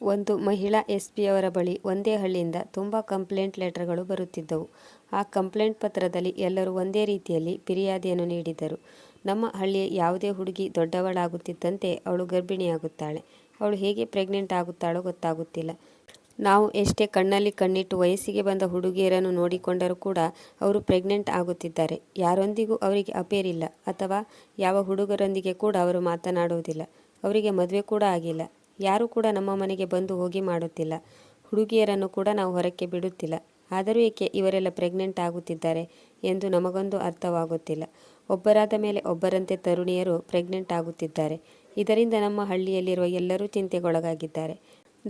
ಒಂದು ಮಹಿಳಾ ಎಸ್ ಪಿಯವರ ಬಳಿ ಒಂದೇ ಹಳ್ಳಿಯಿಂದ ತುಂಬ ಕಂಪ್ಲೇಂಟ್ ಲೆಟರ್ಗಳು ಬರುತ್ತಿದ್ದವು. ಆ ಕಂಪ್ಲೇಂಟ್ ಪತ್ರದಲ್ಲಿ ಎಲ್ಲರೂ ಒಂದೇ ರೀತಿಯಲ್ಲಿ ಫಿರ್ಯಾದಿಯನ್ನು ನೀಡಿದ್ದರು. ನಮ್ಮ ಹಳ್ಳಿಯ ಯಾವುದೇ ಹುಡುಗಿ ದೊಡ್ಡವಳಾಗುತ್ತಿದ್ದಂತೆ ಅವಳು ಗರ್ಭಿಣಿಯಾಗುತ್ತಾಳೆ. ಅವಳು ಹೇಗೆ ಪ್ರೆಗ್ನೆಂಟ್ ಆಗುತ್ತಾಳೋ ಗೊತ್ತಾಗುತ್ತಿಲ್ಲ. ನಾವು ಎಷ್ಟೇ ಕಣ್ಣಲ್ಲಿ ಕಣ್ಣಿಟ್ಟು ವಯಸ್ಸಿಗೆ ಬಂದ ಹುಡುಗಿಯರನ್ನು ನೋಡಿಕೊಂಡರೂ ಕೂಡ ಅವರು ಪ್ರೆಗ್ನೆಂಟ್ ಆಗುತ್ತಿದ್ದಾರೆ. ಯಾರೊಂದಿಗೂ ಅವರಿಗೆ ಅಪೇರಿಲ್ಲ ಅಥವಾ ಯಾವ ಹುಡುಗರೊಂದಿಗೆ ಕೂಡ ಅವರು ಮಾತನಾಡುವುದಿಲ್ಲ. ಅವರಿಗೆ ಮದುವೆ ಕೂಡ ಆಗಿಲ್ಲ. ಯಾರೂ ಕೂಡ ನಮ್ಮ ಮನೆಗೆ ಬಂದು ಹೋಗಿ ಮಾಡುತ್ತಿಲ್ಲ. ಹುಡುಗಿಯರನ್ನು ಕೂಡ ನಾವು ಹೊರಕ್ಕೆ ಬಿಡುತ್ತಿಲ್ಲ. ಆದರೂ ಏಕೆ ಇವರೆಲ್ಲ ಪ್ರೆಗ್ನೆಂಟ್ ಆಗುತ್ತಿದ್ದಾರೆ ಎಂದು ನಮಗೊಂದು ಅರ್ಥವಾಗುತ್ತಿಲ್ಲ. ಒಬ್ಬರಾದ ಮೇಲೆ ಒಬ್ಬರಂತೆ ತರುಣಿಯರು ಪ್ರೆಗ್ನೆಂಟ್ ಆಗುತ್ತಿದ್ದಾರೆ. ಇದರಿಂದ ನಮ್ಮ ಹಳ್ಳಿಯಲ್ಲಿರುವ ಎಲ್ಲರೂ ಚಿಂತೆಗೊಳಗಾಗಿದ್ದಾರೆ.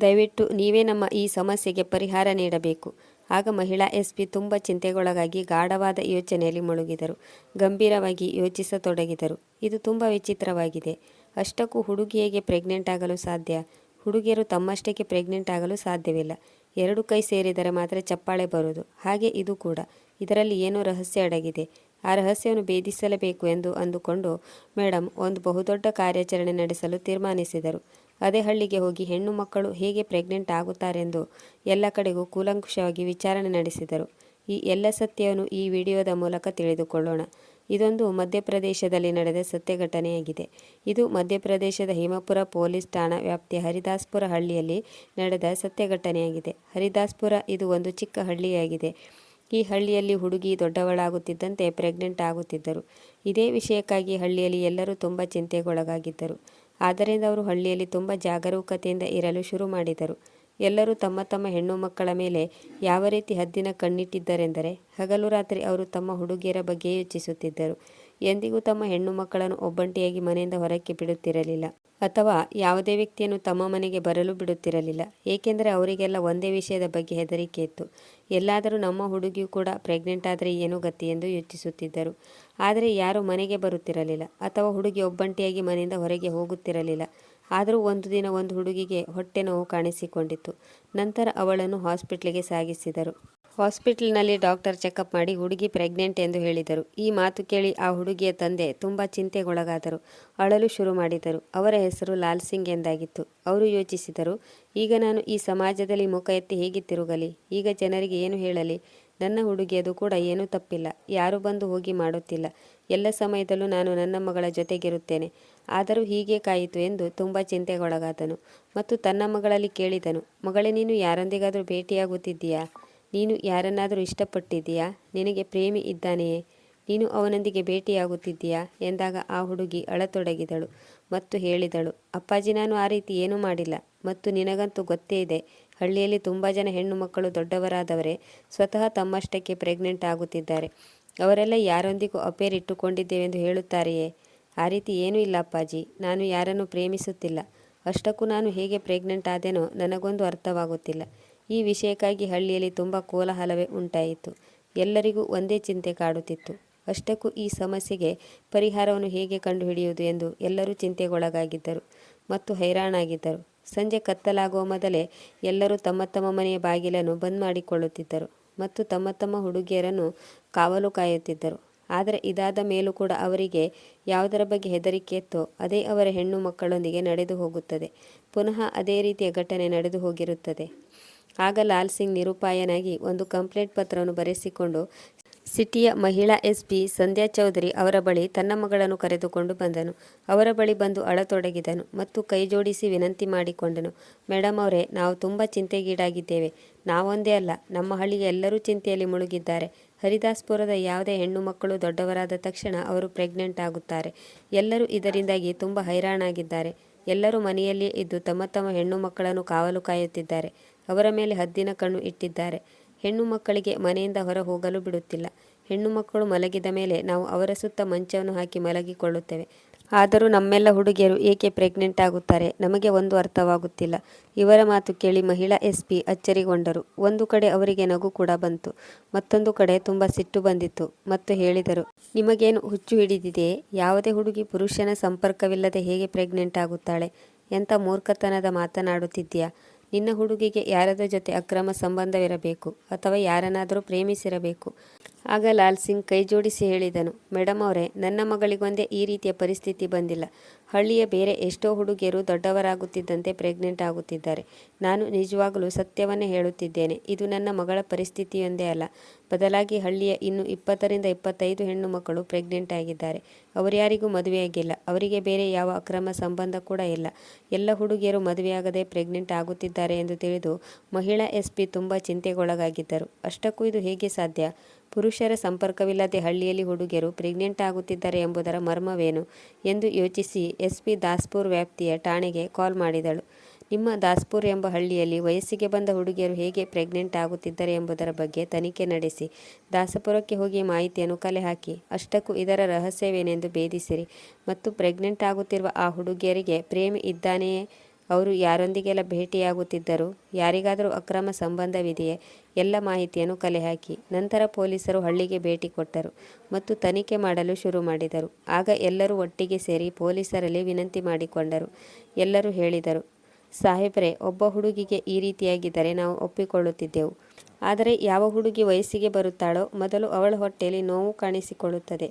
ದಯವಿಟ್ಟು ನೀವೇ ನಮ್ಮ ಈ ಸಮಸ್ಯೆಗೆ ಪರಿಹಾರ ನೀಡಬೇಕು. ಆಗ ಮಹಿಳಾ ಎಸ್ಪಿ ತುಂಬ ಚಿಂತೆಗೊಳಗಾಗಿ ಗಾಢವಾದ ಯೋಚನೆಯಲ್ಲಿ ಮುಳುಗಿದರು. ಗಂಭೀರವಾಗಿ ಯೋಚಿಸತೊಡಗಿದರು. ಇದು ತುಂಬ ವಿಚಿತ್ರವಾಗಿದೆ. ಅಷ್ಟಕ್ಕೂ ಹುಡುಗಿ ಹೇಗೆ ಪ್ರೆಗ್ನೆಂಟ್ ಆಗಲು ಸಾಧ್ಯ? ಹುಡುಗಿಯರು ತಮ್ಮಷ್ಟಕ್ಕೆ ಪ್ರೆಗ್ನೆಂಟ್ ಆಗಲು ಸಾಧ್ಯವಿಲ್ಲ. ಎರಡು ಕೈ ಸೇರಿದರೆ ಮಾತ್ರ ಚಪ್ಪಾಳೆ ಬರುವುದು. ಹಾಗೆ ಇದು ಕೂಡ. ಇದರಲ್ಲಿ ಏನೋ ರಹಸ್ಯ ಅಡಗಿದೆ. ಆ ರಹಸ್ಯವನ್ನು ಭೇದಿಸಲೇಬೇಕು ಎಂದು ಅಂದುಕೊಂಡು ಮೇಡಮ್ ಒಂದು ಬಹುದೊಡ್ಡ ಕಾರ್ಯಾಚರಣೆ ನಡೆಸಲು ತೀರ್ಮಾನಿಸಿದರು. ಅದೇ ಹಳ್ಳಿಗೆ ಹೋಗಿ ಹೆಣ್ಣು ಮಕ್ಕಳು ಹೇಗೆ ಪ್ರೆಗ್ನೆಂಟ್ ಆಗುತ್ತಾರೆಂದು ಎಲ್ಲ ಕಡೆಗೂ ಕೂಲಂಕುಷವಾಗಿ ವಿಚಾರಣೆ ನಡೆಸಿದರು. ಈ ಎಲ್ಲ ಸತ್ಯವನ್ನು ಈ ವಿಡಿಯೋದ ಮೂಲಕ ತಿಳಿದುಕೊಳ್ಳೋಣ. ಇದೊಂದು ಮಧ್ಯಪ್ರದೇಶದಲ್ಲಿ ನಡೆದ ಸತ್ಯ ಘಟನೆಯಾಗಿದೆ. ಇದು ಮಧ್ಯಪ್ರದೇಶದ ಹಿಮಪುರ ಪೊಲೀಸ್ ಠಾಣಾ ವ್ಯಾಪ್ತಿಯ ಹರಿದಾಸ್ಪುರ ಹಳ್ಳಿಯಲ್ಲಿ ನಡೆದ ಸತ್ಯ ಘಟನೆಯಾಗಿದೆ. ಹರಿದಾಸ್ಪುರ ಇದು ಒಂದು ಚಿಕ್ಕ ಹಳ್ಳಿಯಾಗಿದೆ. ಈ ಹಳ್ಳಿಯಲ್ಲಿ ಹುಡುಗಿ ದೊಡ್ಡವಳಾಗುತ್ತಿದ್ದಂತೆ ಪ್ರೆಗ್ನೆಂಟ್ ಆಗುತ್ತಿದ್ದರು. ಇದೇ ವಿಷಯಕ್ಕಾಗಿ ಹಳ್ಳಿಯಲ್ಲಿ ಎಲ್ಲರೂ ತುಂಬ ಚಿಂತೆಗೊಳಗಾಗಿದ್ದರು. ಆದ್ದರಿಂದ ಅವರು ಹಳ್ಳಿಯಲ್ಲಿ ತುಂಬ ಜಾಗರೂಕತೆಯಿಂದ ಇರಲು ಶುರು ಮಾಡಿದರು. ಎಲ್ಲರೂ ತಮ್ಮ ತಮ್ಮ ಹೆಣ್ಣು ಮಕ್ಕಳ ಮೇಲೆ ಯಾವ ರೀತಿ ಹದ್ದಿನ ಕಣ್ಣಿಟ್ಟಿದ್ದರೆಂದರೆ ಹಗಲು ರಾತ್ರಿ ಅವರು ತಮ್ಮ ಹುಡುಗಿಯರ ಬಗ್ಗೆ ಯೋಚಿಸುತ್ತಿದ್ದರು. ಎಂದಿಗೂ ತಮ್ಮ ಹೆಣ್ಣು ಮಕ್ಕಳನ್ನು ಒಬ್ಬಂಟಿಯಾಗಿ ಮನೆಯಿಂದ ಹೊರಕ್ಕೆ ಬಿಡುತ್ತಿರಲಿಲ್ಲ. ಅಥವಾ ಯಾವುದೇ ವ್ಯಕ್ತಿಯನ್ನು ತಮ್ಮ ಮನೆಗೆ ಬರಲು ಬಿಡುತ್ತಿರಲಿಲ್ಲ. ಏಕೆಂದರೆ ಅವರಿಗೆಲ್ಲ ಒಂದೇ ವಿಷಯದ ಬಗ್ಗೆ ಹೆದರಿಕೆ ಇತ್ತು. ಎಲ್ಲಾದರೂ ನಮ್ಮ ಹುಡುಗಿಯು ಕೂಡ ಪ್ರೆಗ್ನೆಂಟ್ ಆದರೆ ಏನು ಗತಿ ಎಂದು ಯೋಚಿಸುತ್ತಿದ್ದರು. ಆದರೆ ಯಾರೂ ಮನೆಗೆ ಬರುತ್ತಿರಲಿಲ್ಲ. ಅಥವಾ ಹುಡುಗಿ ಒಬ್ಬಂಟಿಯಾಗಿ ಮನೆಯಿಂದ ಹೊರಗೆ ಹೋಗುತ್ತಿರಲಿಲ್ಲ. ಆದರೂ ಒಂದು ದಿನ ಒಂದು ಹುಡುಗಿಗೆ ಹೊಟ್ಟೆ ನೋವು ಕಾಣಿಸಿಕೊಂಡಿತ್ತು. ನಂತರ ಅವಳನ್ನು ಹಾಸ್ಪಿಟ್ಲಿಗೆ ಸಾಗಿಸಿದರು. ಹಾಸ್ಪಿಟ್ಲಿನಲ್ಲಿ ಡಾಕ್ಟರ್ ಚೆಕಪ್ ಮಾಡಿ ಹುಡುಗಿ ಪ್ರೆಗ್ನೆಂಟ್ ಎಂದು ಹೇಳಿದರು. ಈ ಮಾತು ಕೇಳಿ ಆ ಹುಡುಗಿಯ ತಂದೆ ತುಂಬ ಚಿಂತೆಗೊಳಗಾದರು. ಅಳಲು ಶುರು ಮಾಡಿದರು. ಅವರ ಹೆಸರು ಲಾಲ್ ಸಿಂಗ್ ಎಂದಾಗಿತ್ತು. ಅವರು ಯೋಚಿಸಿದರು, ಈಗ ನಾನು ಈ ಸಮಾಜದಲ್ಲಿ ಮುಖ ಎತ್ತಿ ಹೇಗೆ ತಿರುಗಲಿ? ಈಗ ಜನರಿಗೆ ಏನು ಹೇಳಲಿ? ನನ್ನ ಹುಡುಗಿಯದು ಕೂಡ ಏನೂ ತಪ್ಪಿಲ್ಲ. ಯಾರು ಬಂದು ಹೋಗಿ ಮಾಡುತ್ತಿಲ್ಲ. ಎಲ್ಲ ಸಮಯದಲ್ಲೂ ನಾನು ನನ್ನ ಮಗಳ ಜೊತೆಗಿರುತ್ತೇನೆ. ಆದರೂ ಹೀಗೆ ಕಾಯಿತು ಎಂದು ತುಂಬ ಚಿಂತೆಗೊಳಗಾದನು. ಮತ್ತು ತನ್ನ ಮಗಳಲ್ಲಿ ಕೇಳಿದನು, ಮಗಳೇ, ನೀನು ಯಾರೊಂದಿಗಾದರೂ ಭೇಟಿಯಾಗುತ್ತಿದ್ದೀಯಾ? ನೀನು ಯಾರನ್ನಾದರೂ ಇಷ್ಟಪಟ್ಟಿದ್ದೀಯಾ? ನಿನಗೆ ಪ್ರೇಮಿ ಇದ್ದಾನೆಯೇ? ನೀನು ಅವನೊಂದಿಗೆ ಭೇಟಿಯಾಗುತ್ತಿದ್ದೀಯಾ? ಎಂದಾಗ ಆ ಹುಡುಗಿ ಅಳತೊಡಗಿದಳು ಮತ್ತು ಹೇಳಿದಳು, ಅಪ್ಪಾಜಿ, ನಾನು ಆ ರೀತಿ ಏನೂ ಮಾಡಿಲ್ಲ ಮತ್ತು ನಿನಗಂತೂ ಗೊತ್ತೇ ಇದೆ, ಹಳ್ಳಿಯಲ್ಲಿ ತುಂಬ ಜನ ಹೆಣ್ಣು ಮಕ್ಕಳು ದೊಡ್ಡವರಾದವರೇ ಸ್ವತಃ ತಮ್ಮಷ್ಟಕ್ಕೆ ಪ್ರೆಗ್ನೆಂಟ್ ಆಗುತ್ತಿದ್ದಾರೆ. ಅವರೆಲ್ಲ ಯಾರೊಂದಿಗೂ ಅಪೇರ್ ಇಟ್ಟುಕೊಂಡಿದ್ದೇವೆಂದು ಹೇಳುತ್ತಾರೆಯೇ? ಆ ರೀತಿ ಏನೂ ಇಲ್ಲ ಅಪ್ಪಾಜಿ, ನಾನು ಯಾರನ್ನು ಪ್ರೇಮಿಸುತ್ತಿಲ್ಲ. ಅಷ್ಟಕ್ಕೂ ನಾನು ಹೇಗೆ ಪ್ರೆಗ್ನೆಂಟ್ ಆದೇನೋ ನನಗೊಂದು ಅರ್ಥವಾಗುತ್ತಿಲ್ಲ. ಈ ವಿಷಯಕ್ಕಾಗಿ ಹಳ್ಳಿಯಲ್ಲಿ ತುಂಬ ಕೋಲಾಹಲವೇ ಉಂಟಾಯಿತು. ಎಲ್ಲರಿಗೂ ಒಂದೇ ಚಿಂತೆ ಕಾಡುತ್ತಿತ್ತು. ಅಷ್ಟಕ್ಕೂ ಈ ಸಮಸ್ಯೆಗೆ ಪರಿಹಾರವನ್ನು ಹೇಗೆ ಕಂಡುಹಿಡಿಯುವುದು ಎಂದು ಎಲ್ಲರೂ ಚಿಂತೆಗೊಳಗಾಗಿದ್ದರು ಮತ್ತು ಹೈರಾಣಾಗಿದ್ದರು. ಸಂಜೆ ಕತ್ತಲಾಗುವ ಮೊದಲೇ ಎಲ್ಲರೂ ತಮ್ಮ ತಮ್ಮ ಮನೆಯ ಬಾಗಿಲನ್ನು ಬಂದ್ ಮಾಡಿಕೊಳ್ಳುತ್ತಿದ್ದರು ಮತ್ತು ತಮ್ಮ ತಮ್ಮ ಹುಡುಗಿಯರನ್ನು ಕಾವಲು ಕಾಯುತ್ತಿದ್ದರು. ಆದರೆ ಇದಾದ ಮೇಲೂ ಕೂಡ ಅವರಿಗೆ ಯಾವುದರ ಬಗ್ಗೆ ಹೆದರಿಕೆ ಇತ್ತೋ ಅದೇ ಅವರ ಹೆಣ್ಣು ಮಕ್ಕಳೊಂದಿಗೆ ನಡೆದು ಹೋಗುತ್ತದೆ. ಪುನಃ ಅದೇ ರೀತಿಯ ಘಟನೆ ನಡೆದು ಹೋಗಿರುತ್ತದೆ. ಆಗ ಲಾಲ್ ಸಿಂಗ್ ನಿರುಪಾಯನಾಗಿ ಒಂದು ಕಂಪ್ಲೇಂಟ್ ಪತ್ರವನ್ನು ಬರೆಸಿಕೊಂಡು ಸಿಟಿಯ ಮಹಿಳಾ ಎಸ್ ಪಿ ಸಂಧ್ಯಾ ಚೌಧರಿ ಅವರ ಬಳಿ ತನ್ನ ಮಗಳನ್ನು ಕರೆದುಕೊಂಡು ಬಂದನು. ಅವರ ಬಳಿ ಬಂದು ಅಳತೊಡಗಿದನು ಮತ್ತು ಕೈಜೋಡಿಸಿ ವಿನಂತಿ ಮಾಡಿಕೊಂಡನು. ಮೇಡಮ್ ಅವರೇ, ನಾವು ತುಂಬ ಚಿಂತೆಗೀಡಾಗಿದ್ದೇವೆ. ನಾವೊಂದೇ ಅಲ್ಲ, ನಮ್ಮ ಹಳ್ಳಿಯ ಎಲ್ಲರೂ ಚಿಂತೆಯಲ್ಲಿ ಮುಳುಗಿದ್ದಾರೆ. ಹರಿದಾಸ್ಪುರದ ಯಾವುದೇ ಹೆಣ್ಣು ಮಕ್ಕಳು ದೊಡ್ಡವರಾದ ತಕ್ಷಣ ಅವರು ಪ್ರೆಗ್ನೆಂಟ್ ಆಗುತ್ತಾರೆ. ಎಲ್ಲರೂ ಇದರಿಂದಾಗಿ ತುಂಬ ಹೈರಾಣಾಗಿದ್ದಾರೆ. ಎಲ್ಲರೂ ಮನೆಯಲ್ಲಿಯೇ ಇದ್ದು ತಮ್ಮ ತಮ್ಮ ಹೆಣ್ಣು ಮಕ್ಕಳನ್ನು ಕಾವಲು ಕಾಯುತ್ತಿದ್ದಾರೆ. ಅವರ ಮೇಲೆ ಹದ್ದಿನ ಕಣ್ಣು ಇಟ್ಟಿದ್ದಾರೆ. ಹೆಣ್ಣು ಮಕ್ಕಳಿಗೆ ಮನೆಯಿಂದ ಹೊರ ಹೋಗಲು ಬಿಡುತ್ತಿಲ್ಲ. ಹೆಣ್ಣು ಮಕ್ಕಳು ಮಲಗಿದ ಮೇಲೆ ನಾವು ಅವರ ಸುತ್ತ ಮಂಚವನ್ನು ಹಾಕಿ ಮಲಗಿಕೊಳ್ಳುತ್ತೇವೆ. ಆದರೂ ನಮ್ಮೆಲ್ಲ ಹುಡುಗಿಯರು ಏಕೆ ಪ್ರೆಗ್ನೆಂಟ್ ಆಗುತ್ತಾರೆ? ನಮಗೆ ಒಂದು ಅರ್ಥವಾಗುತ್ತಿಲ್ಲ. ಇವರ ಮಾತು ಕೇಳಿ ಮಹಿಳಾ ಎಸ್ ಪಿ ಅಚ್ಚರಿಗೊಂಡರು. ಒಂದು ಕಡೆ ಅವರಿಗೆ ನಗು ಕೂಡ ಬಂತು. ಮತ್ತೊಂದು ಕಡೆ ತುಂಬ ಸಿಟ್ಟು ಬಂದಿತ್ತು. ಮತ್ತು ಹೇಳಿದರು, ನಿಮಗೇನು ಹುಚ್ಚು ಹಿಡಿದಿದೆಯೇ ಯಾವುದೇ ಹುಡುಗಿ ಪುರುಷನ ಸಂಪರ್ಕವಿಲ್ಲದೆ ಹೇಗೆ ಪ್ರೆಗ್ನೆಂಟ್ ಆಗುತ್ತಾಳೆ? ಎಂಥ ಮೂರ್ಖತನದ ಮಾತನಾಡುತ್ತಿದ್ದೀಯಾ? ನಿನ್ನ ಹುಡುಗಿಗೆ ಯಾರದ ಜೊತೆ ಅಕ್ರಮ ಸಂಬಂಧವಿರಬೇಕು ಅಥವಾ ಯಾರನ್ನಾದರೂ ಪ್ರೇಮಿಸಿರಬೇಕು? ಆಗ ಲಾಲ್ ಸಿಂಗ್ ಕೈಜೋಡಿಸಿ ಹೇಳಿದನು ಮೇಡಮ್ ಅವರೇ, ನನ್ನ ಮಗಳಿಗೊಂದೇ ಈ ರೀತಿಯ ಪರಿಸ್ಥಿತಿ ಬಂದಿಲ್ಲ. ಹಳ್ಳಿಯ ಬೇರೆ ಎಷ್ಟೋ ಹುಡುಗಿಯರು ದೊಡ್ಡವರಾಗುತ್ತಿದ್ದಂತೆ ಪ್ರೆಗ್ನೆಂಟ್ ಆಗುತ್ತಿದ್ದಾರೆ. ನಾನು ನಿಜವಾಗಲೂ ಸತ್ಯವನ್ನೇ ಹೇಳುತ್ತಿದ್ದೇನೆ. ಇದು ನನ್ನ ಮಗಳ ಪರಿಸ್ಥಿತಿಯೊಂದೇ ಅಲ್ಲ. ಬದಲಾಗಿ ಹಳ್ಳಿಯ ಇನ್ನು ಇಪ್ಪತ್ತರಿಂದ ಇಪ್ಪತ್ತೈದು ಹೆಣ್ಣು ಮಕ್ಕಳು ಪ್ರೆಗ್ನೆಂಟ್ ಆಗಿದ್ದಾರೆ. ಅವರ್ಯಾರಿಗೂ ಮದುವೆಯಾಗಿಲ್ಲ. ಅವರಿಗೆ ಬೇರೆ ಯಾವ ಅಕ್ರಮ ಸಂಬಂಧ ಕೂಡ ಇಲ್ಲ. ಎಲ್ಲ ಹುಡುಗಿಯರು ಮದುವೆಯಾಗದೆ ಪ್ರೆಗ್ನೆಂಟ್ ಆಗುತ್ತಿದ್ದಾರೆ ಎಂದು ತಿಳಿದು ಮಹಿಳಾ ಎಸ್ ಪಿ ತುಂಬ ಚಿಂತೆಗೊಳಗಾಗಿದ್ದರು. ಅಷ್ಟಕ್ಕೂ ಇದು ಹೇಗೆ ಸಾಧ್ಯ? ಪುರುಷರ ಸಂಪರ್ಕವಿಲ್ಲದೆ ಹಳ್ಳಿಯಲ್ಲಿ ಹುಡುಗಿಯರು ಪ್ರೆಗ್ನೆಂಟ್ ಆಗುತ್ತಿದ್ದಾರೆ ಎಂಬುದರ ಮರ್ಮವೇನು ಎಂದು ಯೋಚಿಸಿ ಎಸ್ಪಿ ದಾಸ್ಪುರ್ ವ್ಯಾಪ್ತಿಯ ಠಾಣೆಗೆ ಕಾಲ್ ಮಾಡಿದಳು. ನಿಮ್ಮ ದಾಸ್ಪುರ್ ಎಂಬ ಹಳ್ಳಿಯಲ್ಲಿ ವಯಸ್ಸಿಗೆ ಬಂದ ಹುಡುಗಿಯರು ಹೇಗೆ ಪ್ರೆಗ್ನೆಂಟ್ ಆಗುತ್ತಿದ್ದಾರೆ ಎಂಬುದರ ಬಗ್ಗೆ ತನಿಖೆ ನಡೆಸಿ, ದಾಸಪುರಕ್ಕೆ ಹೋಗಿ ಮಾಹಿತಿಯನ್ನು ಕಲೆ ಹಾಕಿ, ಅಷ್ಟಕ್ಕೂ ಇದರ ರಹಸ್ಯವೇನೆಂದು ಭೇದಿಸಿರಿ. ಮತ್ತು ಪ್ರೆಗ್ನೆಂಟ್ ಆಗುತ್ತಿರುವ ಆ ಹುಡುಗಿಯರಿಗೆ ಪ್ರೇಮಿ ಇದ್ದಾನೆಯೇ ಅವರು ಯಾರೊಂದಿಗೆಲ್ಲ ಭೇಟಿಯಾಗುತ್ತಿದ್ದರು, ಯಾರಿಗಾದರೂ ಅಕ್ರಮ ಸಂಬಂಧವಿದೆಯೇ, ಎಲ್ಲ ಮಾಹಿತಿಯನ್ನು ಕಲೆಹಾಕಿ. ನಂತರ ಪೊಲೀಸರು ಹಳ್ಳಿಗೆ ಭೇಟಿ ಕೊಟ್ಟರು ಮತ್ತು ತನಿಖೆ ಮಾಡಲು ಶುರು ಮಾಡಿದರು. ಆಗ ಎಲ್ಲರೂ ಒಟ್ಟಿಗೆ ಸೇರಿ ಪೊಲೀಸರಲ್ಲಿ ವಿನಂತಿ ಮಾಡಿಕೊಂಡರು. ಎಲ್ಲರೂ ಹೇಳಿದರು, ಸಾಹೇಬ್ರೆ, ಒಬ್ಬ ಹುಡುಗಿಗೆ ಈ ರೀತಿಯಾಗಿದ್ದರೆ ನಾವು ಒಪ್ಪಿಕೊಳ್ಳುತ್ತಿದ್ದೆವು. ಆದರೆ ಯಾವ ಹುಡುಗಿ ವಯಸ್ಸಿಗೆ ಬರುತ್ತಾಳೋ, ಮೊದಲು ಅವಳ ಹೊಟ್ಟೆಯಲ್ಲಿ ನೋವು ಕಾಣಿಸಿಕೊಳ್ಳುತ್ತದೆ.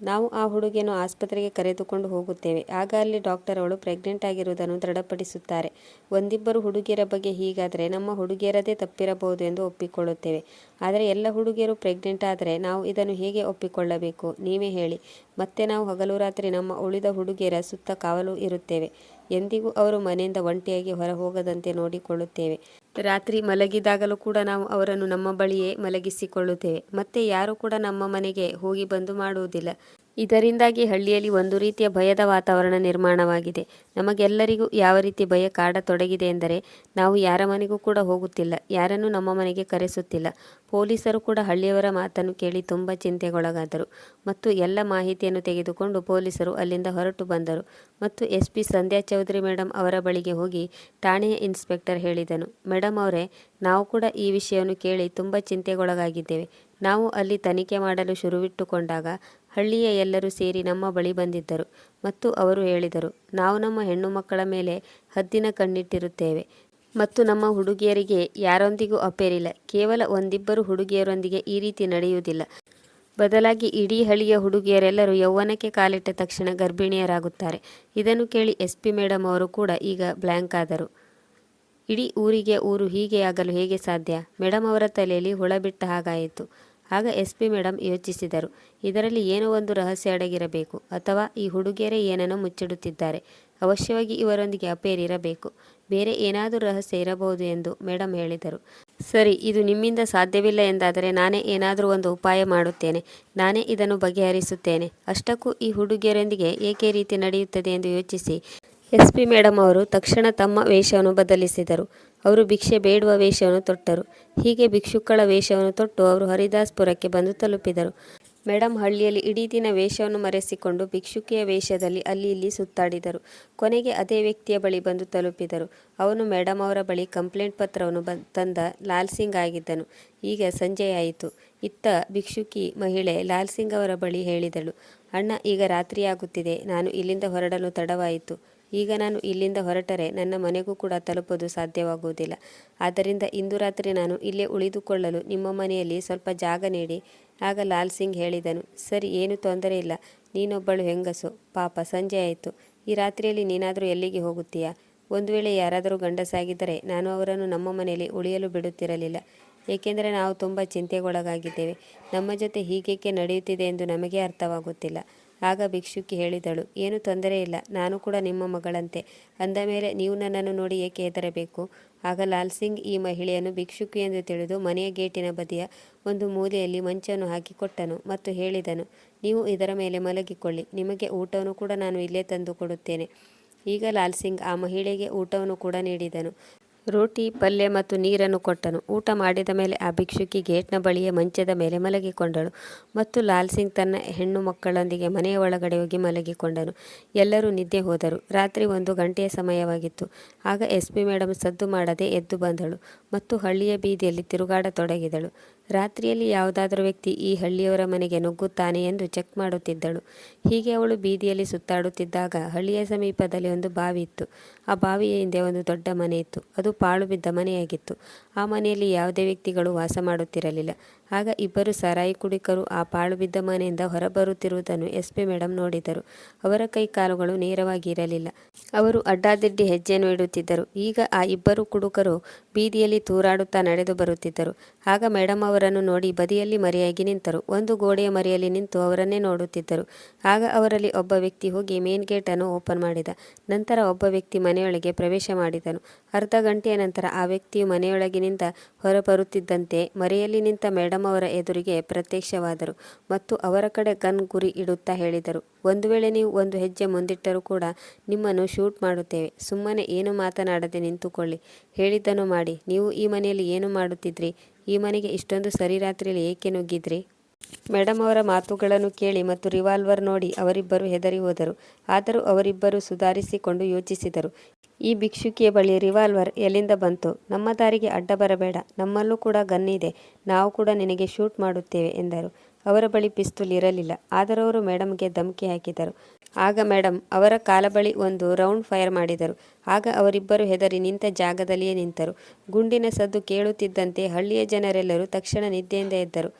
ನಾವು ಆ ಹುಡುಗಿಯನ್ನು ಆಸ್ಪತ್ರೆಗೆ ಕರೆದುಕೊಂಡು ಹೋಗುತ್ತೇವೆ. ಆಗ ಅಲ್ಲಿ ಡಾಕ್ಟರ್ ಅವಳು ಪ್ರೆಗ್ನೆಂಟ್ ಆಗಿರುವುದನ್ನು ದೃಢಪಡಿಸುತ್ತಾರೆ. ಒಂದಿಬ್ಬರು ಹುಡುಗಿಯರ ಬಗ್ಗೆ ಹೀಗಾದರೆ ನಮ್ಮ ಹುಡುಗಿಯರದೇ ತಪ್ಪಿರಬಹುದು ಎಂದು ಒಪ್ಪಿಕೊಳ್ಳುತ್ತೇವೆ. ಆದರೆ ಎಲ್ಲ ಹುಡುಗಿಯರು ಪ್ರೆಗ್ನೆಂಟ್ ಆದರೆ ನಾವು ಇದನ್ನು ಹೇಗೆ ಒಪ್ಪಿಕೊಳ್ಳಬೇಕು? ನೀವೇ ಹೇಳಿ. ಮತ್ತೆ ನಾವು ಹಗಲು ರಾತ್ರಿ ನಮ್ಮ ಉಳಿದ ಹುಡುಗಿಯರ ಸುತ್ತ ಕಾವಲು ಇರುತ್ತೇವೆ. ಎಂದಿಗೂ ಅವರು ಮನೆಯಿಂದ ಒಂಟಿಯಾಗಿ ಹೊರ ಹೋಗದಂತೆ ನೋಡಿಕೊಳ್ಳುತ್ತೇವೆ. ರಾತ್ರಿ ಮಲಗಿದಾಗಲೂ ಕೂಡ ನಾವು ಅವರನ್ನು ನಮ್ಮ ಬಳಿಯೇ ಮಲಗಿಸಿಕೊಳ್ಳುತ್ತೇವೆ ಮತ್ತೆ ಯಾರು ಕೂಡ ನಮ್ಮ ಮನೆಗೆ ಹೋಗಿ ಬಂದು ಮಾಡುವುದಿಲ್ಲ. ಇದರಿಂದಾಗಿ ಹಳ್ಳಿಯಲ್ಲಿ ಒಂದು ರೀತಿಯ ಭಯದ ವಾತಾವರಣ ನಿರ್ಮಾಣವಾಗಿದೆ. ನಮಗೆಲ್ಲರಿಗೂ ಯಾವ ರೀತಿ ಭಯ ಕಾಡತೊಡಗಿದೆ ಎಂದರೆ, ನಾವು ಯಾರ ಮನೆಗೂ ಕೂಡ ಹೋಗುತ್ತಿಲ್ಲ, ಯಾರನ್ನು ನಮ್ಮ ಮನೆಗೆ ಕರೆಸುತ್ತಿಲ್ಲ. ಪೊಲೀಸರು ಕೂಡ ಹಳ್ಳಿಯವರ ಮಾತನ್ನು ಕೇಳಿ ತುಂಬ ಚಿಂತೆಗೊಳಗಾದರು. ಮತ್ತು ಎಲ್ಲ ಮಾಹಿತಿಯನ್ನು ತೆಗೆದುಕೊಂಡು ಪೊಲೀಸರು ಅಲ್ಲಿಂದ ಹೊರಟು ಬಂದರು. ಮತ್ತು S P Sandhya Chaudhary madam ಅವರ ಬಳಿಗೆ ಹೋಗಿ ಠಾಣೆಯ ಇನ್ಸ್ಪೆಕ್ಟರ್ ಹೇಳಿದನು. ಮೇಡಮ್ ಅವರೇ, ನಾವು ಕೂಡ ಈ ವಿಷಯವನ್ನು ಕೇಳಿ ತುಂಬ ಚಿಂತೆಗೊಳಗಾಗಿದ್ದೇವೆ. ನಾವು ಅಲ್ಲಿ ತನಿಖೆ ಮಾಡಲು ಶುರುವಿಟ್ಟುಕೊಂಡಾಗ ಹಳ್ಳಿಯ ಎಲ್ಲರೂ ಸೇರಿ ನಮ್ಮ ಬಳಿ ಬಂದಿದ್ದರು ಮತ್ತು ಅವರು ಹೇಳಿದರು, ನಾವು ನಮ್ಮ ಹೆಣ್ಣು ಮಕ್ಕಳ ಮೇಲೆ ಹದ್ದಿನ ಕಣ್ಣಿಟ್ಟಿರುತ್ತೇವೆ ಮತ್ತು ನಮ್ಮ ಹುಡುಗಿಯರಿಗೆ ಯಾರೊಂದಿಗೂ ಅಪೇರಿಲ್ಲ. ಕೇವಲ ಒಂದಿಬ್ಬರು ಹುಡುಗಿಯರೊಂದಿಗೆ ಈ ರೀತಿ ನಡೆಯುವುದಿಲ್ಲ. ಬದಲಾಗಿ ಇಡೀ ಹಳ್ಳಿಯ ಹುಡುಗಿಯರೆಲ್ಲರೂ ಯೌವನಕ್ಕೆ ಕಾಲಿಟ್ಟ ತಕ್ಷಣ ಗರ್ಭಿಣಿಯರಾಗುತ್ತಾರೆ. ಇದನ್ನು ಕೇಳಿ ಎಸ್ ಪಿ ಮೇಡಮ್ ಅವರು ಕೂಡ ಈಗ ಬ್ಲ್ಯಾಂಕ್ ಆದರು. ಇಡೀ ಊರಿಗೆ ಊರು ಹೀಗೆ ಆಗಲು ಹೇಗೆ ಸಾಧ್ಯ? ಮೇಡಮ್ ಅವರ ತಲೆಯಲ್ಲಿ ಹುಳ ಬಿಟ್ಟ ಹಾಗಾಯಿತು. ಆಗ ಎಸ್ ಪಿ ಮೇಡಮ್ ಯೋಚಿಸಿದರು, ಇದರಲ್ಲಿ ಏನೋ ಒಂದು ರಹಸ್ಯ ಅಡಗಿರಬೇಕು, ಅಥವಾ ಈ ಹುಡುಗಿಯರೇ ಏನನ್ನು ಮುಚ್ಚಿಡುತ್ತಿದ್ದಾರೆ. ಅವಶ್ಯವಾಗಿ ಇವರೊಂದಿಗೆ ಅಪೇರ್ ಇರಬೇಕು. ಬೇರೆ ಏನಾದರೂ ರಹಸ್ಯ ಇರಬಹುದು ಎಂದು ಮೇಡಮ್ ಹೇಳಿದರು. ಸರಿ, ಇದು ನಿಮ್ಮಿಂದ ಸಾಧ್ಯವಿಲ್ಲ ಎಂದಾದರೆ ನಾನೇ ಏನಾದರೂ ಒಂದು ಉಪಾಯ ಮಾಡುತ್ತೇನೆ. ನಾನೇ ಇದನ್ನು ಬಗೆಹರಿಸುತ್ತೇನೆ. ಅಷ್ಟಕ್ಕೂ ಈ ಹುಡುಗಿಯರೊಂದಿಗೆ ಏಕೆ ರೀತಿ ನಡೆಯುತ್ತದೆ ಎಂದು ಯೋಚಿಸಿ. ಎಸ್ ಪಿ ಮೇಡಮ್ ಅವರು ತಕ್ಷಣ ತಮ್ಮ ವೇಷವನ್ನು ಬದಲಿಸಿದರು. ಅವರು ಭಿಕ್ಷೆ ಬೇಡುವ ವೇಷವನ್ನು ತೊಟ್ಟರು. ಹೀಗೆ ಭಿಕ್ಷುಕ್ಕಳ ವೇಷವನ್ನು ತೊಟ್ಟು ಅವರು ಹರಿದಾಸ್ಪುರಕ್ಕೆ ಬಂದು ತಲುಪಿದರು. ಮೇಡಮ್ ಹಳ್ಳಿಯಲ್ಲಿ ಇಡೀ ದಿನ ವೇಷವನ್ನು ಮರೆಸಿಕೊಂಡು ಭಿಕ್ಷುಕಿಯ ವೇಷದಲ್ಲಿ ಅಲ್ಲಿ ಇಲ್ಲಿ ಸುತ್ತಾಡಿದರು. ಕೊನೆಗೆ ಅದೇ ವ್ಯಕ್ತಿಯ ಬಳಿ ಬಂದು ತಲುಪಿದರು. ಅವನು ಮೇಡಮ್ ಅವರ ಬಳಿ ಕಂಪ್ಲೇಂಟ್ ಪತ್ರವನ್ನು ಬ, ತಂದ ಲಾಲ್ ಸಿಂಗ್ ಆಗಿದ್ದನು. ಈಗ ಸಂಜೆಯಾಯಿತು ಇತ್ತ ಭಿಕ್ಷುಕಿ ಮಹಿಳೆ ಲಾಲ್ ಸಿಂಗ್ ಅವರ ಬಳಿ ಹೇಳಿದಳು, ಅಣ್ಣ, ಈಗ ರಾತ್ರಿಯಾಗುತ್ತಿದೆ. ನಾನು ಇಲ್ಲಿಂದ ಹೊರಡಲು ತಡವಾಯಿತು. ಈಗ ನಾನು ಇಲ್ಲಿಂದ ಹೊರಟರೆ ನನ್ನ ಮನೆಗೂ ಕೂಡ ತಲುಪೋದು ಸಾಧ್ಯವಾಗುವುದಿಲ್ಲ. ಆದ್ದರಿಂದ ಇಂದು ರಾತ್ರಿ ನಾನು ಇಲ್ಲೇ ಉಳಿದುಕೊಳ್ಳಲು ನಿಮ್ಮ ಮನೆಯಲ್ಲಿ ಸ್ವಲ್ಪ ಜಾಗ ನೀಡಿ. ಆಗ ಲಾಲ್ ಸಿಂಗ್ ಹೇಳಿದನು, ಸರಿ, ಏನು ತೊಂದರೆ ಇಲ್ಲ. ನೀನೊಬ್ಬಳು ಹೆಂಗಸು. ಪಾಪ, ಸಂಜೆ ಆಯಿತು. ಈ ರಾತ್ರಿಯಲ್ಲಿ ನೀನಾದರೂ ಎಲ್ಲಿಗೆ ಹೋಗುತ್ತೀಯಾ? ಒಂದು ವೇಳೆ ಯಾರಾದರೂ ಗಂಡಸಾಗಿದ್ದರೆ ನಾನು ಅವರನ್ನು ನಮ್ಮ ಮನೆಯಲ್ಲಿ ಉಳಿಯಲು ಬಿಡುತ್ತಿರಲಿಲ್ಲ. ಏಕೆಂದರೆ ನಾವು ತುಂಬ ಚಿಂತೆಗೊಳಗಾಗಿದ್ದೇವೆ. ನಮ್ಮ ಜೊತೆ ಹೀಗೇಕೆ ನಡೆಯುತ್ತಿದೆ ಎಂದು ನಮಗೆ ಅರ್ಥವಾಗುತ್ತಿಲ್ಲ. ಆಗ ಭಿಕ್ಷುಕಿ ಹೇಳಿದಳು, ಏನು ತೊಂದರೆ ಇಲ್ಲ, ನಾನು ಕೂಡ ನಿಮ್ಮ ಮಗಳಂತೆ. ಅಂದ ಮೇಲೆ ನೀವು ನನ್ನನ್ನು ನೋಡಿ ಏಕೆ ಹೆದರಬೇಕು? ಆಗ ಲಾಲ್ ಸಿಂಗ್ ಈ ಮಹಿಳೆಯನ್ನು ಭಿಕ್ಷುಕಿ ಎಂದು ತಿಳಿದು ಮನೆಯ ಗೇಟಿನ ಬದಿಯ ಒಂದು ಮೂಲೆಯಲ್ಲಿ ಮಂಚವನ್ನು ಹಾಕಿ ಕೊಟ್ಟನು ಮತ್ತು ಹೇಳಿದನು, ನೀವು ಇದರ ಮೇಲೆ ಮಲಗಿಕೊಳ್ಳಿ, ನಿಮಗೆ ಊಟವನ್ನು ಕೂಡ ನಾನು ಇಲ್ಲೇ ತಂದು ಕೊಡುತ್ತೇನೆ. ಈಗ ಲಾಲ್ ಸಿಂಗ್ ಆ ಮಹಿಳೆಗೆ ಊಟವನ್ನು ಕೂಡ ನೀಡಿದನು. ರೋಟಿ, ಪಲ್ಯ ಮತ್ತು ನೀರನ್ನು ಕೊಟ್ಟನು. ಊಟ ಮಾಡಿದ ಮೇಲೆ ಆ ಭಿಕ್ಷುಕಿ ಗೇಟ್ನ ಬಳಿಯ ಮಂಚದ ಮೇಲೆ ಮಲಗಿಕೊಂಡಳು ಮತ್ತು ಲಾಲ್ ಸಿಂಗ್ ತನ್ನ ಹೆಣ್ಣು ಮಕ್ಕಳೊಂದಿಗೆ ಮನೆಯ ಒಳಗಡೆ ಹೋಗಿ ಮಲಗಿಕೊಂಡನು. ಎಲ್ಲರೂ ನಿದ್ದೆ ಹೋದರು. ರಾತ್ರಿ ಒಂದು ಗಂಟೆಯ ಸಮಯವಾಗಿತ್ತು. ಆಗ ಎಸ್ ಪಿ ಮೇಡಮ್ ಸದ್ದು ಮಾಡದೆ ಎದ್ದು ಬಂದಳು ಮತ್ತು ಹಳ್ಳಿಯ ಬೀದಿಯಲ್ಲಿ ತಿರುಗಾಡತೊಡಗಿದಳು. ರಾತ್ರಿಯಲ್ಲಿ ಯಾವುದಾದರೂ ವ್ಯಕ್ತಿ ಈ ಹಳ್ಳಿಯವರ ಮನೆಗೆ ನುಗ್ಗುತ್ತಾನೆ ಎಂದು ಚೆಕ್ ಮಾಡುತ್ತಿದ್ದಳು. ಹೀಗೆ ಅವಳು ಬೀದಿಯಲ್ಲಿ ಸುತ್ತಾಡುತ್ತಿದ್ದಾಗ ಹಳ್ಳಿಯ ಸಮೀಪದಲ್ಲಿ ಒಂದು ಬಾವಿ ಇತ್ತು. ಆ ಬಾವಿಯ ಹಿಂದೆ ಒಂದು ದೊಡ್ಡ ಮನೆ ಇತ್ತು. ಅದು ಪಾಳು ಬಿದ್ದ ಮನೆಯಾಗಿತ್ತು. ಆ ಮನೆಯಲ್ಲಿ ಯಾವುದೇ ವ್ಯಕ್ತಿಗಳು ವಾಸ ಮಾಡುತ್ತಿರಲಿಲ್ಲ. ಆಗ ಇಬ್ಬರು ಸರಾಯಿ ಕುಡಿಕರು ಆ ಪಾಳು ಬಿದ್ದ ಮನೆಯಿಂದ ಹೊರಬರುತ್ತಿರುವುದನ್ನು ಎಸ್ಪಿ ಮೇಡಮ್ ನೋಡಿದರು. ಅವರ ಕೈ ಕಾಲುಗಳು ನೇರವಾಗಿ ಇರಲಿಲ್ಲ ಅವರು ಅಡ್ಡಾದಿಡ್ಡಿ ಹೆಜ್ಜೆಯನ್ನು ಇಡುತ್ತಿದ್ದರು. ಈಗ ಆ ಇಬ್ಬರು ಕುಡುಕರು ಬೀದಿಯಲ್ಲಿ ತೂರಾಡುತ್ತಾ ನಡೆದು ಬರುತ್ತಿದ್ದರು. ಆಗ ಮೇಡಮ್ ಅವರನ್ನು ನೋಡಿ ಬದಿಯಲ್ಲಿ ಮರೆಯಾಗಿ ನಿಂತರು. ಒಂದು ಗೋಡೆಯ ಮರೆಯಲ್ಲಿ ನಿಂತು ಅವರನ್ನೇ ನೋಡುತ್ತಿದ್ದರು. ಆಗ ಅವರಲ್ಲಿ ಒಬ್ಬ ವ್ಯಕ್ತಿ ಹೋಗಿ ಮೇನ್ ಗೇಟ್ ಅನ್ನು ಓಪನ್ ಮಾಡಿದ. ನಂತರ ಒಬ್ಬ ವ್ಯಕ್ತಿ ಮನೆಯೊಳಗೆ ಪ್ರವೇಶ ಮಾಡಿದನು. ಅರ್ಧ ಗಂಟೆಯ ನಂತರ ಆ ವ್ಯಕ್ತಿಯು ಮನೆಯೊಳಗಿನಿಂದ ಹೊರಬರುತ್ತಿದ್ದಂತೆ ಮರೆಯಲ್ಲಿ ನಿಂತ ಮೇಡಮ್ ಅವರ ಎದುರಿಗೆ ಪ್ರತ್ಯಕ್ಷವಾದರು ಮತ್ತು ಅವರ ಕಡೆ ಗನ್ ಗುರಿ ಇಡುತ್ತಾ ಹೇಳಿದರು. ಒಂದು ವೇಳೆ ನೀವು ಒಂದು ಹೆಜ್ಜೆ ಮುಂದಿಟ್ಟರೂ ಕೂಡ ನಿಮ್ಮನ್ನು ಶೂಟ್ ಮಾಡುತ್ತೇವೆ. ಸುಮ್ಮನೆ ಏನು ಮಾತನಾಡದೆ ನಿಂತುಕೊಳ್ಳಿ. ಹೇಳಿದ್ದನ್ನು ಮಾಡಿ. ನೀವು ಈ ಮನೆಯಲ್ಲಿ ಏನು ಮಾಡುತ್ತಿದ್ರಿ? ಈ ಮನೆಗೆ ಇಷ್ಟೊಂದು ಸರಿ ರಾತ್ರಿಯಲ್ಲಿ ಏಕೆ ನುಗ್ಗಿದ್ರಿ? ಮೇಡಮ್ ಅವರ ಮಾತುಗಳನ್ನು ಕೇಳಿ ಮತ್ತು ರಿವಾಲ್ವರ್ ನೋಡಿ ಅವರಿಬ್ಬರು ಹೆದರಿ ಹೋದರು. ಆದರೂ ಅವರಿಬ್ಬರು ಸುಧಾರಿಸಿಕೊಂಡು ಯೋಚಿಸಿದರು. ಈ ಭಿಕ್ಷುಕಿಯ ಬಳಿ ರಿವಾಲ್ವರ್ ಎಲ್ಲಿಂದ ಬಂತು? ನಮ್ಮ ದಾರಿಗೆ ಅಡ್ಡ ಬರಬೇಡ. ನಮ್ಮಲ್ಲೂ ಕೂಡ ಗನ್ ಇದೆ. ನಾವು ಕೂಡ ನಿನಗೆ ಶೂಟ್ ಮಾಡುತ್ತೇವೆ ಎಂದರು. ಅವರ ಬಳಿ ಪಿಸ್ತೂಲ್ ಇರಲಿಲ್ಲ. ಆದರೂ ಅವರು ಮೇಡಮ್ಗೆ ಧಮಕಿ ಹಾಕಿದರು. ಆಗ ಮೇಡಮ್ ಅವರ ಕಾಲ ಬಳಿ ಒಂದು ರೌಂಡ್ ಫೈರ್ ಮಾಡಿದರು. ಆಗ ಅವರಿಬ್ಬರು ಹೆದರಿ ನಿಂತ ಜಾಗದಲ್ಲಿಯೇ ನಿಂತರು. ಗುಂಡಿನ ಸದ್ದು ಕೇಳುತ್ತಿದ್ದಂತೆ ಹಳ್ಳಿಯ ಜನರೆಲ್ಲರೂ ತಕ್ಷಣ ನಿದ್ದೆಯಿಂದ ಎದ್ದರು.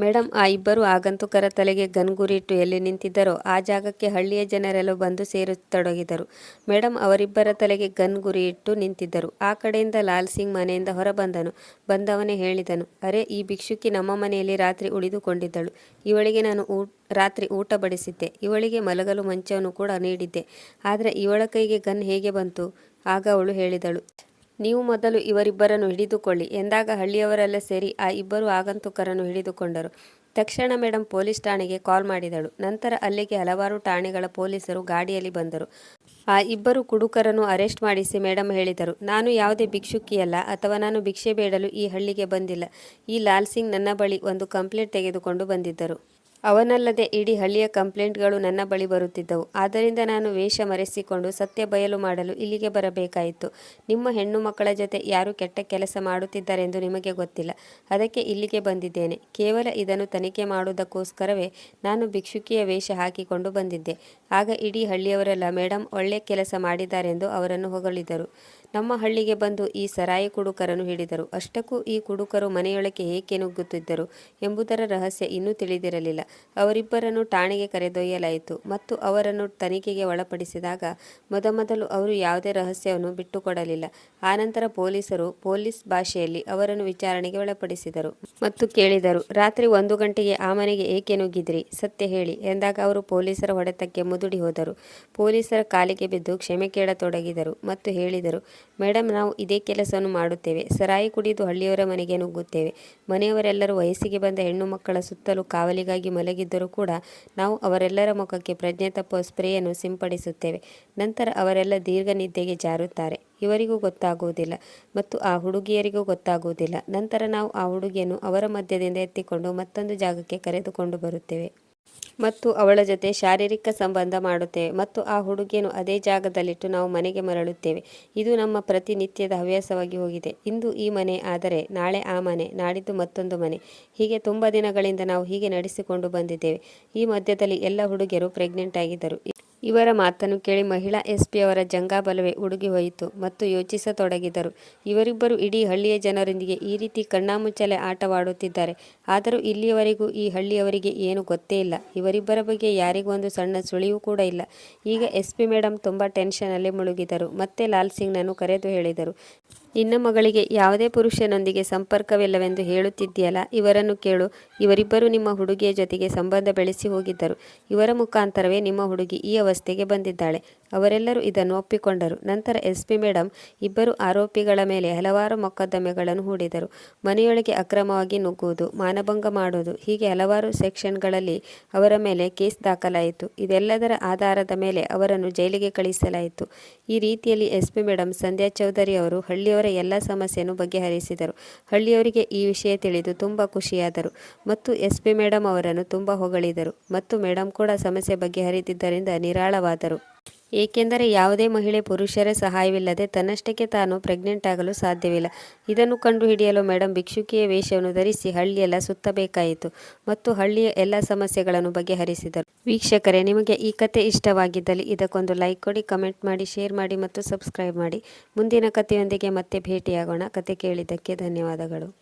ಮೇಡಮ್ ಆ ಇಬ್ಬರು ಆಗಂತುಕರ ತಲೆಗೆ ಗನ್ ಗುರಿಟ್ಟು ಎಲ್ಲಿ ನಿಂತಿದ್ದರೋ ಆ ಜಾಗಕ್ಕೆ ಹಳ್ಳಿಯ ಜನರೆಲ್ಲ ಬಂದು ಸೇರತೊಡಗಿದರು ಮೇಡಮ್ ಅವರಿಬ್ಬರ ತಲೆಗೆ ಗನ್ ಗುರಿಯಿಟ್ಟು ನಿಂತಿದ್ದರು. ಆ ಕಡೆಯಿಂದ ಲಾಲ್ ಸಿಂಗ್ ಮನೆಯಿಂದ ಹೊರಬಂದನು. ಬಂದವನೇ ಹೇಳಿದನು, ಅರೆ, ಈ ಭಿಕ್ಷುಕಿ ನಮ್ಮ ಮನೆಯಲ್ಲಿ ರಾತ್ರಿ ಉಳಿದುಕೊಂಡಿದ್ದಳು. ಇವಳಿಗೆ ನಾನು ಊ, ರಾತ್ರಿ ಊಟ ಬಡಿಸಿದ್ದೆ. ಇವಳಿಗೆ ಮಲಗಲು ಮಂಚವನ್ನು ಕೂಡ ನೀಡಿದ್ದೆ. ಆದರೆ ಇವಳ ಕೈಗೆ ಗನ್ ಹೇಗೆ ಬಂತು? ಆಗ ಅವಳು ಹೇಳಿದಳು ನೀವು ಮೊದಲು ಇವರಿಬ್ಬರನ್ನು ಹಿಡಿದುಕೊಳ್ಳಿ. ಎಂದಾಗ ಹಳ್ಳಿಯವರೆಲ್ಲ ಸೇರಿ ಆ ಇಬ್ಬರು ಆಗಂತುಕರನ್ನು ಹಿಡಿದುಕೊಂಡರು. ತಕ್ಷಣ ಮೇಡಮ್ ಪೊಲೀಸ್ ಠಾಣೆಗೆ ಕಾಲ್ ಮಾಡಿದಳು. ನಂತರ ಅಲ್ಲಿಗೆ ಹಲವಾರು ಠಾಣೆಗಳ ಪೊಲೀಸರು ಗಾಡಿಯಲ್ಲಿ ಬಂದರು. ಆ ಇಬ್ಬರು ಕುಡುಕರನ್ನು ಅರೆಸ್ಟ್ ಮಾಡಿಸಿ ಮೇಡಮ್ ಹೇಳಿದರು. ನಾನು ಯಾವುದೇ ಭಿಕ್ಷುಕಿಯಲ್ಲ ಅಥವಾ ನಾನು ಭಿಕ್ಷೆ ಬೇಡಲು ಈ ಹಳ್ಳಿಗೆ ಬಂದಿಲ್ಲ. ಈ ಲಾಲ್ ಸಿಂಗ್ ನನ್ನ ಬಳಿ ಒಂದು ಕಂಪ್ಲೇಂಟ್ ತೆಗೆದುಕೊಂಡು ಬಂದಿದ್ದರು. ಅವನಲ್ಲದೆ ಇಡೀ ಹಳ್ಳಿಯ ಕಂಪ್ಲೇಂಟ್ಗಳು ನನ್ನ ಬಳಿ ಬರುತ್ತಿದ್ದವು. ಆದ್ದರಿಂದ ನಾನು ವೇಷ ಮರೆಸಿಕೊಂಡು ಸತ್ಯ ಬಯಲು ಮಾಡಲು ಇಲ್ಲಿಗೆ ಬರಬೇಕಾಯಿತು. ನಿಮ್ಮ ಹೆಣ್ಣು ಮಕ್ಕಳ ಜೊತೆ ಯಾರು ಕೆಟ್ಟ ಕೆಲಸ ಮಾಡುತ್ತಿದ್ದಾರೆಂದು ನಿಮಗೆ ಗೊತ್ತಿಲ್ಲ. ಅದಕ್ಕೆ ಇಲ್ಲಿಗೆ ಬಂದಿದ್ದೇನೆ. ಕೇವಲ ಇದನ್ನು ತನಿಖೆ ಮಾಡುವುದಕ್ಕೋಸ್ಕರವೇ ನಾನು ಭಿಕ್ಷುಕಿಯ ವೇಷ ಹಾಕಿಕೊಂಡು ಬಂದಿದ್ದೆ. ಆಗ ಇಡೀ ಹಳ್ಳಿಯವರೆಲ್ಲ ಮೇಡಮ್ ಒಳ್ಳೆ ಕೆಲಸ ಮಾಡಿದ್ದಾರೆಂದು ಅವರನ್ನು ಹೊಗಳಿದರು. ನಮ್ಮ ಹಳ್ಳಿಗೆ ಬಂದು ಈ ಸರಾಯಿ ಕುಡುಕರನ್ನು ಹಿಡಿದರು. ಅಷ್ಟಕ್ಕೂ ಈ ಕುಡುಕರು ಮನೆಯೊಳಗೆ ಏಕೆ ನುಗ್ಗುತ್ತಿದ್ದರು ಎಂಬುದರ ರಹಸ್ಯ ಇನ್ನೂ ತಿಳಿದಿರಲಿಲ್ಲ. ಅವರಿಬ್ಬರನ್ನು ಠಾಣೆಗೆ ಕರೆದೊಯ್ಯಲಾಯಿತು ಮತ್ತು ಅವರನ್ನು ತನಿಖೆಗೆ ಒಳಪಡಿಸಿದಾಗ ಮೊದಮೊದಲು ಅವರು ಯಾವುದೇ ರಹಸ್ಯವನ್ನು ಬಿಟ್ಟುಕೊಡಲಿಲ್ಲ. ಆನಂತರ ಪೊಲೀಸರು ಪೊಲೀಸ್ ಭಾಷೆಯಲ್ಲಿ ಅವರನ್ನು ವಿಚಾರಣೆಗೆ ಒಳಪಡಿಸಿದರು ಮತ್ತು ಕೇಳಿದರು, ರಾತ್ರಿ ಒಂದು ಗಂಟೆಗೆ ಆ ಮನೆಗೆ ಏಕೆ ನುಗ್ಗಿದ್ರಿ? ಸತ್ಯ ಹೇಳಿ ಎಂದಾಗ ಅವರು ಪೊಲೀಸರ ಹೊಡೆತಕ್ಕೆ ಮುದುಡಿ ಹೋದರು. ಪೊಲೀಸರ ಕಾಲಿಗೆ ಬಿದ್ದು ಕ್ಷಮೆ ಕೇಳತೊಡಗಿದರು ಮತ್ತು ಹೇಳಿದರು ಮೇಡಮ್ ನಾವು ಇದೇ ಕೆಲಸವನ್ನು ಮಾಡುತ್ತೇವೆ. ಸರಾಯಿ ಕುಡಿದು ಹಳ್ಳಿಯವರ ಮನೆಗೆ ನುಗ್ಗುತ್ತೇವೆ. ಮನೆಯವರೆಲ್ಲರೂ ವಯಸ್ಸಿಗೆ ಬಂದ ಹೆಣ್ಣು ಮಕ್ಕಳ ಸುತ್ತಲೂ ಕಾವಲಿಗಾಗಿ ಮಲಗಿದ್ದರೂ ಕೂಡ ನಾವು ಅವರೆಲ್ಲರ ಮುಖಕ್ಕೆ ಪ್ರಜ್ಞೆ ತಪ್ಪುವ ಸ್ಪ್ರೇಯನ್ನು ಸಿಂಪಡಿಸುತ್ತೇವೆ. ನಂತರ ಅವರೆಲ್ಲ ದೀರ್ಘ ನಿದ್ದೆಗೆ ಜಾರುತ್ತಾರೆ. ಇವರಿಗೂ ಗೊತ್ತಾಗುವುದಿಲ್ಲ ಮತ್ತು ಆ ಹುಡುಗಿಯರಿಗೂ ಗೊತ್ತಾಗುವುದಿಲ್ಲ. ನಂತರ ನಾವು ಆ ಹುಡುಗಿಯನ್ನು ಅವರ ಮಧ್ಯದಿಂದ ಎತ್ತಿಕೊಂಡು ಮತ್ತೊಂದು ಜಾಗಕ್ಕೆ ಕರೆದುಕೊಂಡು ಬರುತ್ತೇವೆ. ಮತ್ತು ಅವಳ ಜೊತೆ ಶಾರೀರಿಕ ಸಂಬಂಧ ಮಾಡುತ್ತೇವೆ ಮತ್ತು ಆ ಹುಡುಗಿಯನ್ನು ಅದೇ ಜಾಗದಲ್ಲಿಟ್ಟು ನಾವು ಮನೆಗೆ ಮರಳುತ್ತೇವೆ. ಇದು ನಮ್ಮ ಪ್ರತಿನಿತ್ಯದ ಹವ್ಯಾಸವಾಗಿ ಹೋಗಿದೆ. ಇಂದು ಈ ಮನೆ ಆದರೆ ನಾಳೆ ಆ ಮನೆ, ನಾಡಿದ್ದು ಮತ್ತೊಂದು ಮನೆ. ಹೀಗೆ ತುಂಬ ದಿನಗಳಿಂದ ನಾವು ಹೀಗೆ ನಡೆಸಿಕೊಂಡು ಬಂದಿದ್ದೇವೆ. ಈ ಮಧ್ಯದಲ್ಲಿ ಎಲ್ಲ ಹುಡುಗಿಯರು ಪ್ರೆಗ್ನೆಂಟ್ ಆಗಿದ್ದರು. ಇವರ ಮಾತನ್ನು ಕೇಳಿ ಮಹಿಳಾ ಎಸ್ ಪಿ ಅವರ ಜಂಗಾಬಲವೇ ಉಡುಗಿ ಹೋಯಿತು ಮತ್ತು ಯೋಚಿಸತೊಡಗಿದರು. ಇವರಿಬ್ಬರು ಇಡೀ ಹಳ್ಳಿಯ ಜನರೊಂದಿಗೆ ಈ ರೀತಿ ಕಣ್ಣಾಮುಚ್ಚಲೆ ಆಟವಾಡುತ್ತಿದ್ದಾರೆ. ಆದರೂ ಇಲ್ಲಿಯವರೆಗೂ ಈ ಹಳ್ಳಿಯವರಿಗೆ ಏನು ಗೊತ್ತೇ ಇಲ್ಲ. ಇವರಿಬ್ಬರ ಬಗ್ಗೆ ಯಾರಿಗೂ ಒಂದು ಸಣ್ಣ ಸುಳಿವು ಕೂಡ ಇಲ್ಲ. ಈಗ ಎಸ್ ಪಿ ಮೇಡಮ್ ತುಂಬ ಟೆನ್ಷನಲ್ಲಿ ಮುಳುಗಿದರು. ಮತ್ತೆ ಲಾಲ್ ಸಿಂಗ್ನನ್ನು ಕರೆದು ಹೇಳಿದರು. ನಿನ್ನ ಮಗಳಿಗೆ ಯಾವುದೇ ಪುರುಷನೊಂದಿಗೆ ಸಂಪರ್ಕವಿಲ್ಲವೆಂದು ಹೇಳುತ್ತಿದ್ದೀಯಲ್ಲ, ಇವರನ್ನು ಕೇಳು. ಇವರಿಬ್ಬರು ನಿಮ್ಮ ಹುಡುಗಿಯ ಜೊತೆಗೆ ಸಂಬಂಧ ಬೆಳೆಸಿ ಹೋಗಿದ್ದರು. ಇವರ ಮುಖಾಂತರವೇ ನಿಮ್ಮ ಹುಡುಗಿ ಈ ಅವಸ್ಥೆಗೆ ಬಂದಿದ್ದಾಳೆ. ಅವರೆಲ್ಲರೂ ಇದನ್ನು ಒಪ್ಪಿಕೊಂಡರು. ನಂತರ ಎಸ್ ಪಿ ಮೇಡಮ್ ಇಬ್ಬರು ಆರೋಪಿಗಳ ಮೇಲೆ ಹಲವಾರು ಮೊಕದ್ದಮೆಗಳನ್ನು ಹೂಡಿದರು. ಮನೆಯೊಳಗೆ ಅಕ್ರಮವಾಗಿ ನುಗ್ಗುವುದು, ಮಾನಭಂಗ ಮಾಡುವುದು, ಹೀಗೆ ಹಲವಾರು ಸೆಕ್ಷನ್ಗಳಲ್ಲಿ ಅವರ ಮೇಲೆ ಕೇಸ್ ದಾಖಲಾಯಿತು. ಇದೆಲ್ಲದರ ಆಧಾರದ ಮೇಲೆ ಅವರನ್ನು ಜೈಲಿಗೆ ಕಳಿಸಲಾಯಿತು ಈ ರೀತಿಯಲ್ಲಿ S P madam Sandhya Chaudhary ಅವರು ಹಳ್ಳಿಯವರ ಎಲ್ಲ ಸಮಸ್ಯೆಯನ್ನು ಬಗೆಹರಿಸಿದರು. ಹಳ್ಳಿಯವರಿಗೆ ಈ ವಿಷಯ ತಿಳಿದು ತುಂಬ ಖುಷಿಯಾದರು. ಮತ್ತು ಎಸ್ ಪಿ ಮೇಡಮ್ ಅವರನ್ನು ತುಂಬ ಹೊಗಳಿದರು. ಮತ್ತು ಮೇಡಮ್ ಕೂಡ ಸಮಸ್ಯೆ ಬಗೆಹರಿದಿದ್ದರಿಂದ ನಿರಾಳವಾದರು. ಏಕೆಂದರೆ ಯಾವುದೇ ಮಹಿಳೆ ಪುರುಷರ ಸಹಾಯವಿಲ್ಲದೆ ತನ್ನಷ್ಟಕ್ಕೆ ತಾನು ಪ್ರೆಗ್ನೆಂಟ್ ಆಗಲು ಸಾಧ್ಯವಿಲ್ಲ. ಇದನ್ನು ಕಂಡುಹಿಡಿಯಲು ಮೇಡಮ್ ಭಿಕ್ಷುಕಿಯ ವೇಷವನ್ನು ಧರಿಸಿ ಹಳ್ಳಿಯೆಲ್ಲ ಸುತ್ತಬೇಕಾಯಿತು ಮತ್ತು ಹಳ್ಳಿಯ ಎಲ್ಲ ಸಮಸ್ಯೆಗಳನ್ನು ಬಗೆಹರಿಸಿದರು. ವೀಕ್ಷಕರೇ, ನಿಮಗೆ ಈ ಕತೆ ಇಷ್ಟವಾಗಿದ್ದಲ್ಲಿ ಇದಕ್ಕೊಂದು ಲೈಕ್ ಕೊಡಿ ಕಮೆಂಟ್ ಮಾಡಿ ಶೇರ್ ಮಾಡಿ ಮತ್ತು ಸಬ್ಸ್ಕ್ರೈಬ್ ಮಾಡಿ. ಮುಂದಿನ ಕಥೆಯೊಂದಿಗೆ ಮತ್ತೆ ಭೇಟಿಯಾಗೋಣ. ಕತೆ ಕೇಳಿದ್ದಕ್ಕೆ ಧನ್ಯವಾದಗಳು.